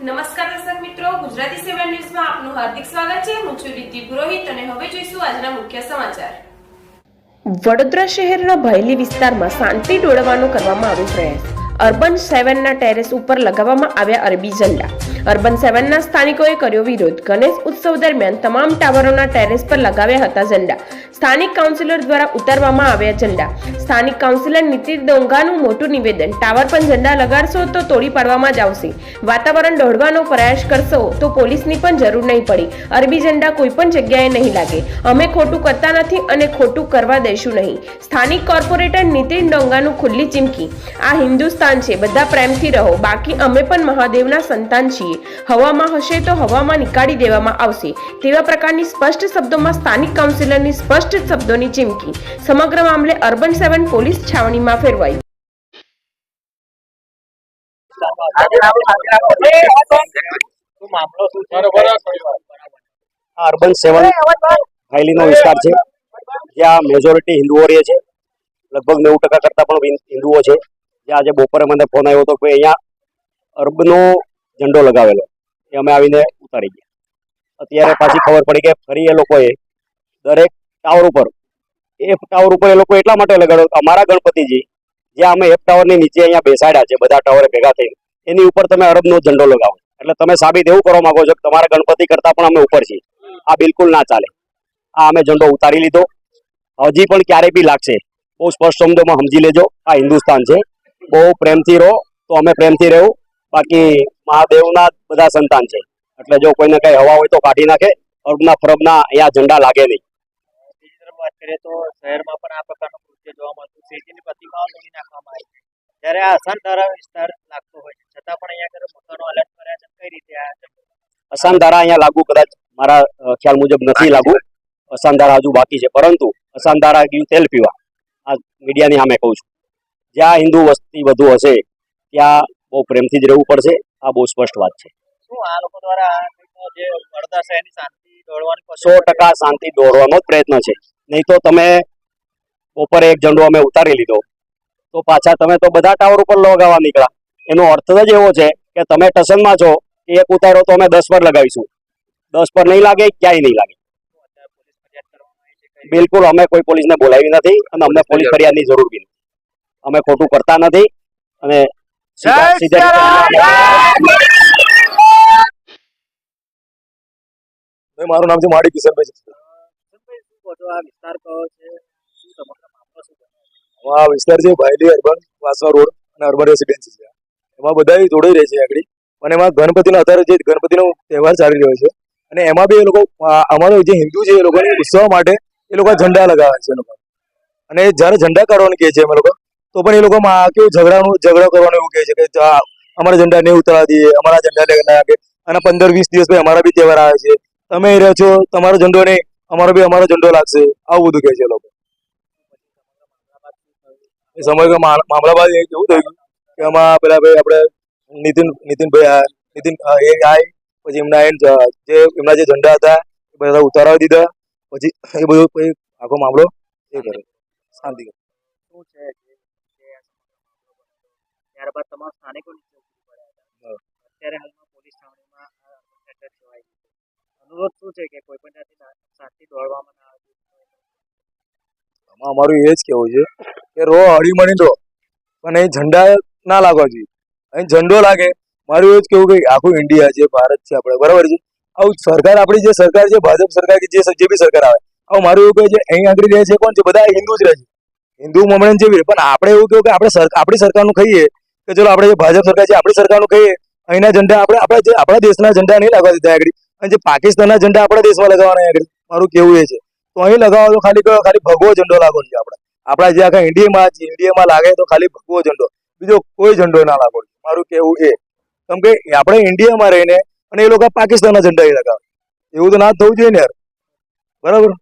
નમસ્કાર દર્શક મિત્રો, ગુજરાતી સેવન ન્યૂઝમાં આપનું હાર્દિક સ્વાગત છે. હું છું રીતિ પુરોહિત અને હવે જોઈશું આજના મુખ્ય સમાચાર. વડોદરા શહેરના ભાયલી વિસ્તારમાં શાંતિ ડોળવાનો કરવામાં આવ્યો પ્રયાસ. અર્બન સેવનના ટેરેસ ઉપર લગાવવામાં આવ્યા અરબી ઝંડા. અર્બન સેવનના સ્થાનિકોએ કર્યો વિરોધ. ગણેશ ઉત્સવ દરમિયાન તમામ ટાવરોના ટેરેસ પર લગાવ્યા હતા ઝંડા. સ્થાનિક કાઉન્સિલર દ્વારા ઉતારવામાં આવ્યા ઝંડા. સ્થાનિક કાઉન્સિલર નીતિન ડોંગાનું મોટું નિવેદન, ટાવર પર ઝંડા લગાડશો તો તોડી પાડવામાં જ આવશે. વાતાવરણ દોડવાનો પ્રયાસ કરશો તો પોલીસની પણ જરૂર નહીં પડી. અરબી ઝંડા કોઈ પણ જગ્યાએ નહીં લાગે. અમે ખોટું કરતા નથી અને ખોટું કરવા દઈશું નહીં. સ્થાનિક કોર્પોરેટર નીતિન ડોંગાનું ખુલ્લી ચીમકી, આ હિન્દુસ્તાન છે, બધા પ્રેમથી રહો. બાકી અમે પણ મહાદેવના સંતાન છીએ. હવામાં હશે તો હવામાં નીકાળી દેવામાં આવશે. તેવા પ્રકારની સ્પષ્ટ શબ્દોમાં સ્થાનિક કાઉન્સિલરની સ્પષ્ટ શબ્દોની ચીમકી. સમગ્ર મામલે અર્બન સેવન પોલીસ છાવણીમાં ફેરવાઈ. અર્બન સેવન હાઈલીનો વિસ્તાર છે. જ્યાં મેજોરિટી હિન્દુઓ રહે છે. લગભગ નેવું ટકા કરતાં પણ હિન્દુઓ છે. જ્યાં આજે બપોરે મને ફોન આવ્યો હતો કે અહીંયા અર્બનો ઝંડો લગાવેલો. એ અમે આવીને ઉતારી ગયા. અત્યારે પાછી ખબર પડી કે ફરી એ લોકોએ દરેક ટાવર ઉપર એ ટાવર ઉપર એ લોકો એટલા માટે લગાડ્યો અમારા ગણપતિજી, જે અમે એક ટાવરની નીચે અહીંયા બેસાડ્યા છે, બધા ટાવરે ભેગા થઈને, એની ઉપર તમે અરબનો ઝંડો લગાવો. એટલે તમે સાબિત એવું કરવા માંગો છો કે તમારા ગણપતિ કરતાં પણ અમે ઉપર છીએ. આ બિલકુલ ના ચાલે. આ અમે ઝંડો ઉતારી લીધો. હજી પણ ક્યારે બી લાગશે. બહુ સ્પષ્ટ શબ્દોમાં સમજી લેજો. આ હિન્દુસ્તાન છે. બહુ પ્રેમથી રહો, તો અમે પ્રેમથી રહેવું. બાકી મહાદેવના બધા સંતાન છે. એટલે જો કોઈને કઈ હવા હોય તો કાઢી નાખે અરબના ફરબના અહીંયા ઝંડા લાગે નહીં. વાત કરીએ તો શહેરમાં પણ આ પ્રકારનું કૃત્ય જોવા મળતું શેતીની પ્રતિમાઓ તોડી નાખવામાં આવી. જ્યારે આ અસાનધારા વિસ્તાર લાગતો હોય છે. છતાં પણ અહીંયા આગળ મકાનો અલર્ટ કર્યા છે. કઈ રીતે આ છે? અસાન ધારા અહીંયા લાગુ કદાચ મારા ખ્યાલ મુજબ નથી લાગુ. અસાન ધારા હજુ બાકી છે. પરંતુ અસાન ધારા ગયું તેલ પીવા. આ મીડિયાની સામે કહું છું. જ્યાં હિન્દુ વસ્તી વધુ હશે ત્યાં બહુ પ્રેમથી જ રહેવું પડશે. આ બહુ સ્પષ્ટ વાત છે. સો ટકા શાંતિ દોડવાનો જ પ્રયત્ન છે. નહીં તો તમે બપોરે એક ઝંડો અમે ઉતારી લીધો. તો પાછા તમે તો બધા ટાવર ઉપર લગાવવા નીકળ્યા. એનો અર્થ જ એવો છે કે તમે ટસનમાં છો કે એક ઉતારો તો અમે દસ પર લગાવીશું. દસ પર નહીં લાગે ક્યાંય નહીં લાગે? બિલકુલ અમે કોઈ પોલીસને બોલાવી નથી અને અમને પોલીસ ફરિયાદની જરૂર બી નથી. અમે ખોટું કરતા નથી અને મારું નામ છે માડી કિશનભાઈ? આ વિસ્તાર છે ભાયલી અર્બન વાસવા રોડ અને અર્બન રેસિડેન્સી છે. એમાં બધા જોડે રહે છે આગળ. અને એમાં ગણપતિનો અત્યારે જે ગણપતિનો તહેવાર ચાલી રહ્યો છે. અને એમાં બી એ લોકો અમારો જે હિન્દુ છે એ લોકોને ઉત્સવ માટે એ લોકો ઝંડા લગાવે છે એ લોકો. અને જ્યારે ઝંડા કાઢવાનું કહે છે અમે લોકો તો પણ એ લોકો કેવું ઝઘડાનું, ઝઘડો કરવાનું એવું કહે છે કે અમારા ઝંડા નહીં ઉતારવા દઈએ, અમારા ઝંડા લાગે. અને પંદર વીસ દિવસ પછી અમારા બી તહેવાર આવે છે. તમે એ રહો છો, તમારો ઝંડો નહીં, અમારો બી અમારો ઝંડો લાગશે. આવું બધું કહે છે લોકો. સમય મામલા બાદ એવું થયું કે આમાં પેલા ભાઈ આપણે નીતિન નીતિનભાઈ નીતિન એ આય પછી એમના એન જે એમના જે ઝંડા હતા, એ બધા ઉતારાવી દીધા. પછી એ બધું આખો મામલો એ કરે. શાંતિ શું છે? ત્યારબાદ તમામ સ્થાનિકો નીચે ઉતરી પડ્યા હતા. અત્યારે હાલમાં પોલીસ છાવણીમાં ગયું અનુરોધ શું છે કે કોઈ પણ જાતની શાંતિ દોડવામાં ના આવે? આમાં અમારું એ જ કેવું છે કે રો હળી મળી રો. પણ અહીં ઝંડા ના લાગવા જોઈએ. અહીં ઝંડો લાગે. મારું એ જ કેવું કે આખું ઇન્ડિયા છે ભારત છે આપણે બરાબર છે? આવું સરકાર આપણી જે સરકાર છે ભાજપ સરકાર કે જે જે બી સરકાર આવે આવું મારું એવું કહે છે અહીં આગળ રહે છે કોણ છે? બધા હિન્દુ જ રહે છે. હિન્દુ મમણ જેવી. પણ આપણે એવું કેવું કે આપણે સર- આપણી સરકારનું ખાઈએ કે ચલો આપણે ભાજપ સરકાર છે, આપણી સરકારનું કહીએ, અહીંના ઝંડા આપણે, આપણા જે, આપણા દેશના ઝંડા નહીં લગાવવા દીધા આગળ. અને જે પાકિસ્તાનના ઝંડા આપણા દેશમાં લગાવવાના આગળ. મારું કેવું એ છે. તો અહીં લગાવો તો ખાલી ખાલી ભગવો ઝંડો લાગો છે આપણે. આપણા જે આખા ઇન્ડિયામાં જે ઇન્ડિયામાં લાગે તો ખાલી ભગવો ઝંડો. બીજો કોઈ ઝંડો ના લાગો મારું કેવું એ. કેમ કે આપણે ઇન્ડિયામાં રહીને અને એ લોકો પાકિસ્તાનના ઝંડા એ લગાવે. એવું તો ના થવું જોઈએ ને યાર. બરાબર?